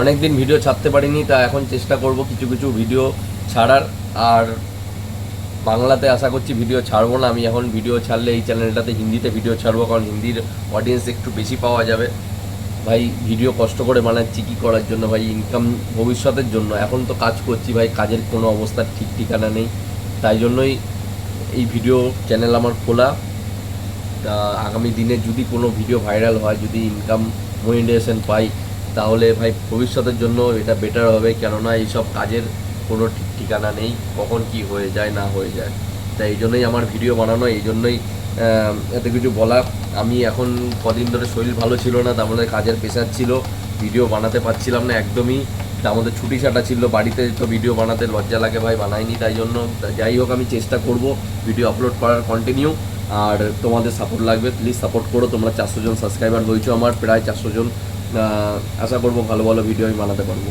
অনেক দিন ভিডিও ছাড়তে পারিনি, তা এখন চেষ্টা করব কিছু কিছু ভিডিও ছাড়ার। আর বাংলাতে আশা করছি ভিডিও ছাড়বো না। আমি এখন ভিডিও ছাড়লে এই চ্যানেলটাতে হিন্দিতে ভিডিও ছাড়বো, কারণ হিন্দির অডিয়েন্স একটু বেশি পাওয়া যাবে। ভাই ভিডিও কষ্ট করে বানাচ্ছি, কী করার জন্য? ভাই ইনকাম ভবিষ্যতের জন্য। এখন তো কাজ করছি ভাই, কাজের কোনো অবস্থার ঠিক ঠিকানা নেই। তাই জন্যই এই ভিডিও চ্যানেল আমার খোলা। আগামী দিনে যদি কোনো ভিডিও ভাইরাল হয়, যদি ইনকাম মনিটাইজেশন পাই তাহলে ভাই ভবিষ্যতের জন্য এটা বেটার হবে। কেননা এইসব কাজের কোনো ঠিক ঠিকানা নেই, কখন কি হয়ে যায়, না হয়ে যায়। তাই এই জন্যই আমার ভিডিও বানানো, এই জন্যই এত কিছু বলা। আমি এখন কদিন ধরে শরীর ভালো ছিল না, তার মধ্যে কাজের প্রেশার ছিল ভিডিও বানাতে পারছিলাম না একদমই। তার মধ্যে ছুটি ছাটা ছিল, বাড়িতে তো ভিডিও বানাতে লজ্জা লাগে ভাই, বানাইনি তাই জন্য। যাই হোক, আমি চেষ্টা করব ভিডিও আপলোড করার কন্টিনিউ আর তোমাদের সাপোর্ট লাগবে প্লিজ সাপোর্ট করো। তোমরা চারশো জন সাবস্ক্রাইবার হয়েছো আমার, প্রায় চারশো জন আশা করব ভালো ভালো ভিডিও আমি বানাতে পারব।